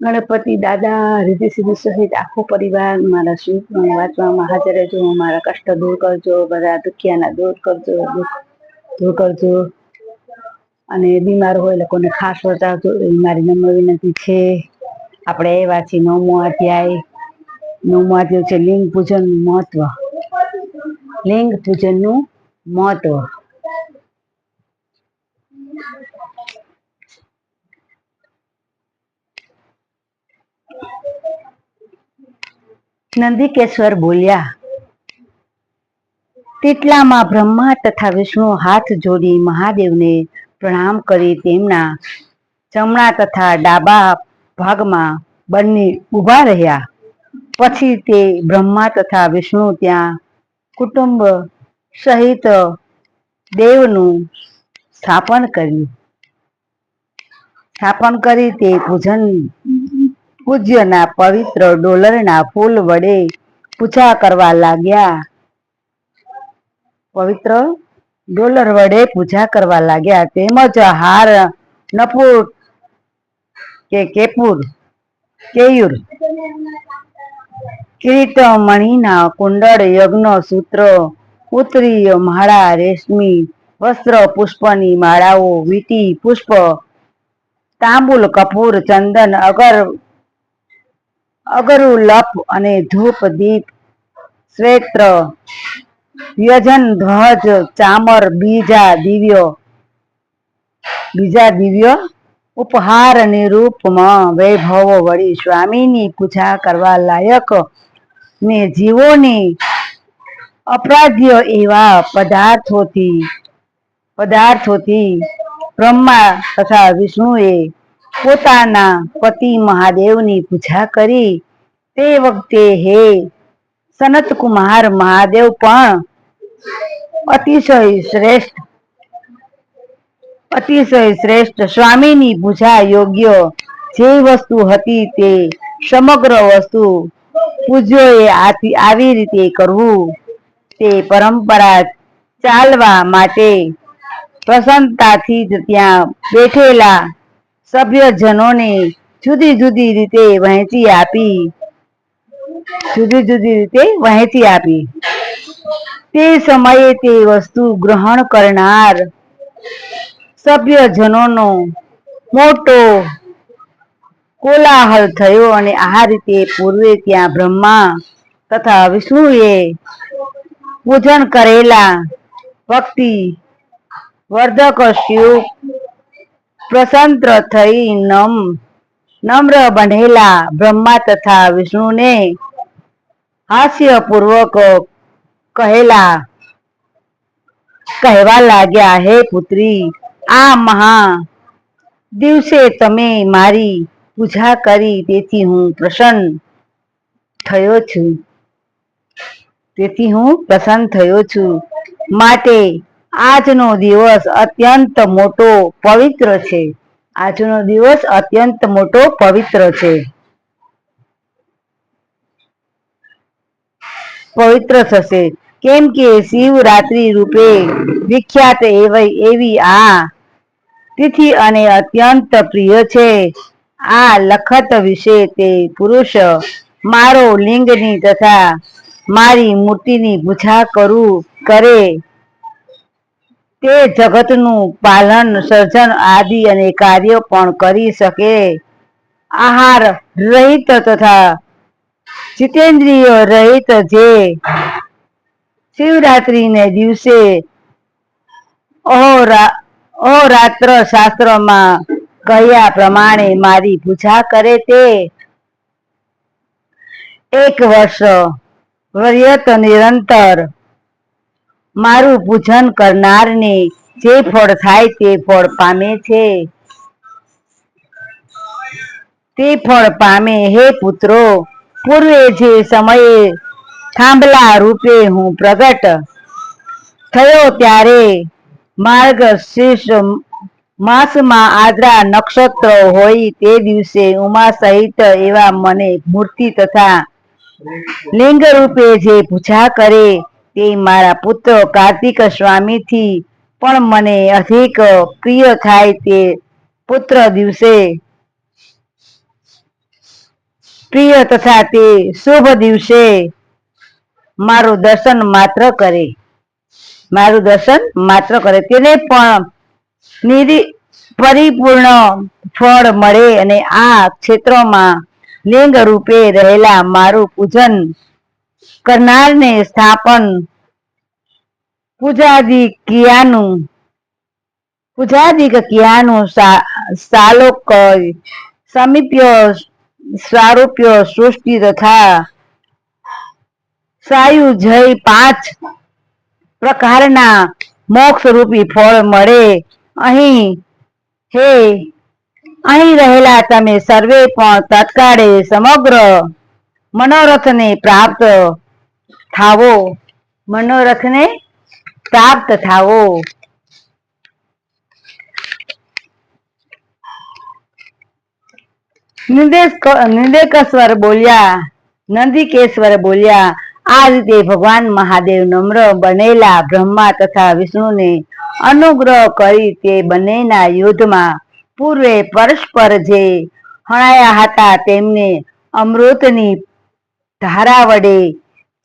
ગણપતિ દાદા રીતિ સિદ્ધિ સહિત આખો પરિવાર મારા સુખ વાંચવામાં હાજર રહેજો. મારા કષ્ટ દૂર કરજો. બધા દુખિયાના દૂર કરજો. દૂર કરજો. અને બીમાર હોય લોકોને ખાસ વર્તાવજો એ મારી નમ્ર વિનંતી છે. આપણે એ વાંચી નવમો અધ્યાય. નવમો અધ્યાય છે લિંગ પૂજનનું મહત્વ. લિંગ પૂજનનું મહત્વ. નંદિકેશ્વર બોલ્યા તેટલામાં બ્રહ્મા તથા વિષ્ણુ હાથ જોડી મહાદેવને પ્રણામ કરી તેમના જમણા તથા ડાબા ભાગમાં બંને ઊભા રહ્યા. પછી તે બ્રહ્મા તથા વિષ્ણુ ત્યાં કુટુંબ સહિત દેવનું સ્થાપન કર્યું. સ્થાપન કરી તે પૂજન પૂજ્યના પવિત્ર ડોલરના ફૂલ વડે પૂજા કરવા લાગ્યા. પવિત્ર ડોલર વડે પૂજા કરવા લાગ્યા. તેમજ હાર, નપુર કે કેપુર, કેયુર કિરીટ મણીના કુંડળ, યજ્ઞ, સૂત્ર, ઉત્તરીય માળા, રેશમી વસ્ત્ર, પુષ્પની માળાઓ, વીટી, પુષ્પ, તાંબુલ, કપૂર, ચંદન, અગર અગરુલપ અને ધૂપ દીપ, શ્વેત્ર, વ્યજન, ધ્વજ, ચામર, બીજા દિવ્ય બીજા દિવ્ય ઉપહાર નિરૂપમાં વૈભવ વળી સ્વામીની પૂજા કરવા લાયક ને જીવોની અપરાધ્ય એવા પદાર્થોથી પદાર્થોથી બ્રહ્મા તથા વિષ્ણુએ પોતાના પતિ મહાદેવની પૂજા કરી તે વખતે હે સનત કુમાર મહાદેવ પણ અતિશય શ્રેષ્ઠ અતિશય શ્રેષ્ઠ સ્વામીની પૂજા યોગ્ય જે વસ્તુ હતી તે સમગ્ર વસ્તુ પૂજ્યોએ આવી રીતે કરવું. તે પરંપરા ચાલવા માટે પ્રસન્નતાથી જ ત્યાં બેઠેલા સભ્યજનોને જુદી જુદી રીતે વહેંચી આપી. જુદી જુદી રીતે વહેંચી આપી. તે સમયે તે વસ્તુ ગ્રહણ કરનાર સભ્યજનોનો મોટો કોલાહલ થયો અને આ રીતે પૂર્વે ત્યાં બ્રહ્મા તથા વિષ્ણુએ પૂજન કરેલા ભક્તિ વર્ધક શિવ પ્રસન્ન થઈ નમ. નમ્ર બંધેલા બ્રહ્મા તથા વિષ્ણુને હાસ્યપૂર્વક કહેલા, કહેવા લાગ્યા, હે પુત્રી, આ મહા દિવસે તમે મારી પૂજા કરી, તેથી હું પ્રસન્ન થયો છું. તેથી હું પ્રસન્ન થયો છું. માટે આજનો દિવસ અત્યંત મોટો પવિત્ર છે. આજનો દિવસ અત્યંત મોટો પવિત્ર છે. પવિત્ર થશે. કેમ કે શિવરાત્રિ રૂપે વિખ્યાત એવી એવી આ તિથિ અને અત્યંત પ્રિય છે. આ લખત વિશે તે પુરુષ મારો લિંગની તથા મારી મૂર્તિની પૂજા કરું, કરે તે જગતનું પાલન, સર્જન આદિ અને કાર્ય પણ કરી શકે. આહાર રહિત તથા જીતેન્દ્રિય રહિત જે શિવરાત્રીને દિવસે અહોરા, અહોરાત્ર શાસ્ત્રમાં કહ્યા પ્રમાણે મારી પૂજા કરે તે. એક વર્ષ, વર્યત નિરંતર મારું પૂજન કરનારને જે ફળ થાય તે ફળ પામે છે. તે ફળ પામે હે પુત્રો, પૂર્વે જે સમયે થાંભલા રૂપે હું પ્રગટ થયો ત્યારે માર્ગ શીર્ષ માસમાં આદરા નક્ષત્ર હોય તે દિવસે ઉમા સહિત એવા મને મૂર્તિ તથા લિંગ રૂપે જે પૂજા કરે તે મારા પુત્ર કાર્તિક સ્વામીથી પણ મને અધિક પ્રિય થાય તે પુત્ર દિવસે. પ્રિય તથા તે શુભ દિવસે મારું દર્શન માત્ર કરે. મારું દર્શન માત્ર કરે. તેને પણ નિરી પરિપૂર્ણ ફળ મળે અને આ ક્ષેત્રમાં લિંગ રૂપે રહેલા મારું પૂજન કરનારને સ્થાપન. પૂજાદિ કિયાનું પૂજાદિક કિયાનું સાલોક, સમીપ્ય સ્વારૂપ્ય સૃષ્ટિ તથા સાયુજય પાંચ પ્રકારના મોક્ષ રૂપી ફળ મળે. અહીં, હે, અહીં રહેલા તમે સર્વે પણ તત્કાળે સમગ્ર મનોરથને પ્રાપ્ત થાવો. મનોરથને પ્રાપ્ત થાવો. નિર્દેશ બોલ્યા, નંદિકેશ્વર બોલ્યા, આ રીતે ભગવાન મહાદેવ નમ્ર બનેલા બ્રહ્મા તથા વિષ્ણુને અનુગ્રહ કરી તે બંનેના યુદ્ધમાં પૂર્વે પરસ્પર જે હણાયા હતા તેમને અમૃતની ધારા વડે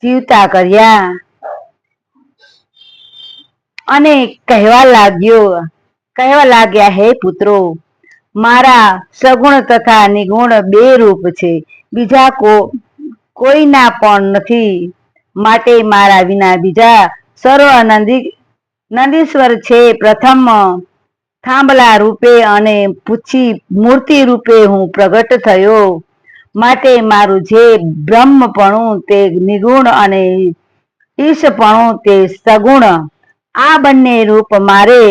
જીવતા કર્યા. અને કહેવા લાગ્યો, કહેવા લાગ્યા, હે પુત્રો, મારા સગુણ તથા નિગુણ બે રૂપ છે. બીજા કો, કોઈના પણ નથી. માટે મારા વિના બીજા સર્વ નંદી, નંદીશ્વર છે. પ્રથમ થાંભલા રૂપે અને પૂછી મૂર્તિ રૂપે હું પ્રગટ થયો. માટે મારું જે બ્રહ્મપણું તે નિગુણ અને ઈશપણું તે સગુણ, આ બંને રૂપ મારે,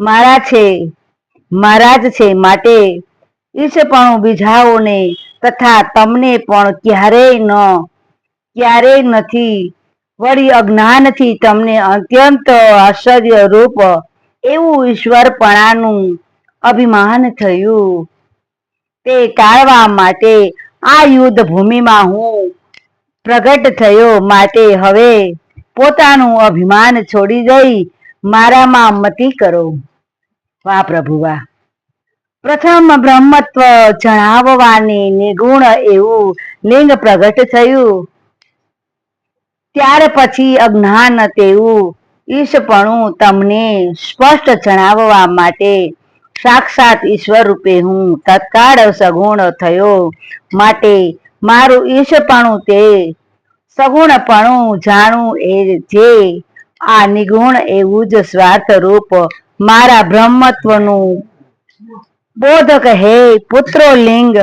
મારા છે, મારા જ છે માટે ઈશપણું બીજાઓને તથા તમને પણ ક્યારેય ન, ક્યારેય નથી. વળી અજ્ઞાનથી તમને અત્યંત આશ્ચર્ય રૂપ એવું ઈશ્વરપણાનું અભિમાન થયું. તે ટાળવા માટે આ યુદ્ધ ભૂમિમાં હું પ્રગટ થયો માટે હવે પોતાનું અભિમાન છોડી દઈ મારામાં મતી કરો. વાહ પ્રભુ પ્રથમ બ્રહ્મત્વ જણાવવાની નિગુણ એવું લિંગ પ્રગટ થયું. ત્યાર પછી અજ્ઞાન તેવું ઈશપણું તમને સ્પષ્ટ જણાવવા માટે સાક્ષાત ઈશ્વર રૂપે હું તત્કાળ સગુણ થયો. માટે મારું ઈશપણું તે સગુણપણું જાણું એ જે આ નિગુણ એવું જ સ્વાર્થ રૂપ મારા બ્રહ્મત્વનું બોધક હે પુત્રો લિંગ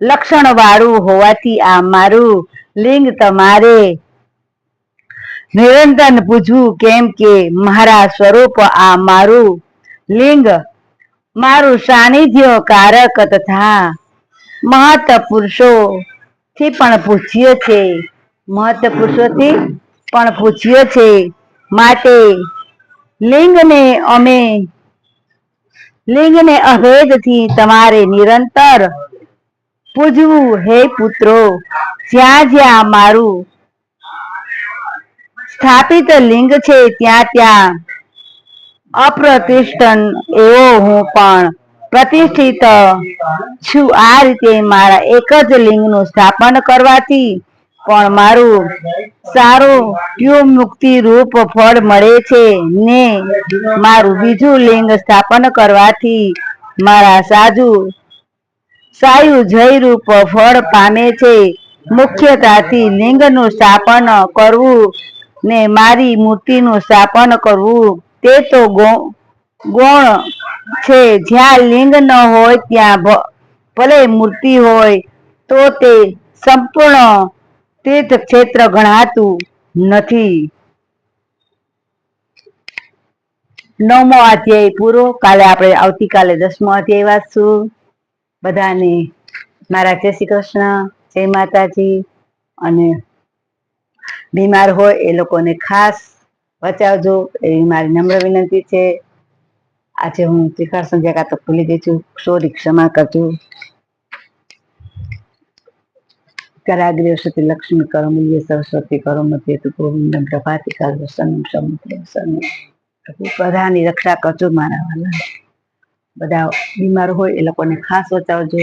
લક્ષણ વાળું હોવાથી આ મારું લિંગ તમારે નિરંતર પૂછવું કેમ કે મારા સ્વરૂપ આ મારું લિંગ મારું સાનિધ્ય કારક તથા મહત પુરુષો થી પણ પૂછ્યો છે. મહત પુરુષોથી પણ પૂછ્યો છે. માટે લિંગને અમે, લિંગને અભેદથી તમારે નિરંતર પૂજવું હે પુત્રો. જ્યાં જ્યાં મારું સ્થાપિત લિંગ છે, ત્યાં ત્યાં અપ્રતિષ્ઠન એવો હું પણ પ્રતિષ્ઠિત છું. આ રીતે મારા એક જ લિંગનું સ્થાપન કરવાથી પણ મારું સારું ટ્યુ મુક્તિ રૂપ ફળ મળે છે ને મારું બીજું લિંગ સ્થાપન કરવાથી મારા સાજુ સાયુ જય રૂપ ફળ પામે છે. મુખ્યતાથી લિંગનું સ્થાપન કરવું ને મારી મૂર્તિનું સ્થાપન કરવું તે તો ગૌણ છે. જ્યાં લિંગ ન હોય, ત્યાં ભલે મૂર્તિ હોય, તો તે સંપૂર્ણ તીર્થ ક્ષેત્ર ગણાતું નથી. નવમો અધ્યાય પૂરો. કાલે આપણે આવતીકાલે દસમો અધ્યાય વાંચશું. બધાને મારા જય શ્રી કૃષ્ણ, જય માતાજી. અને બીમાર હોય એ લોકોને ખાસ બચાવજો, એવી મારી નમ્ર વિનંતી છે. આજે હું ત્રિકાળ સંધ્યા કાતો ભૂલી ગઈ છું. સોરી ક્ષમા કરજો. કરાગ્રે સતી લક્ષ્મી કરો મૂલ્ય સરસ્વતી કરો મધ્ય તું ગોવિંદમ પ્રભાતી કરો સનમ, સમુદ્ર બધાની રક્ષા કરજો મારા વાલા. બધા બીમાર હોય એ લોકોને ખાસ બચાવજો.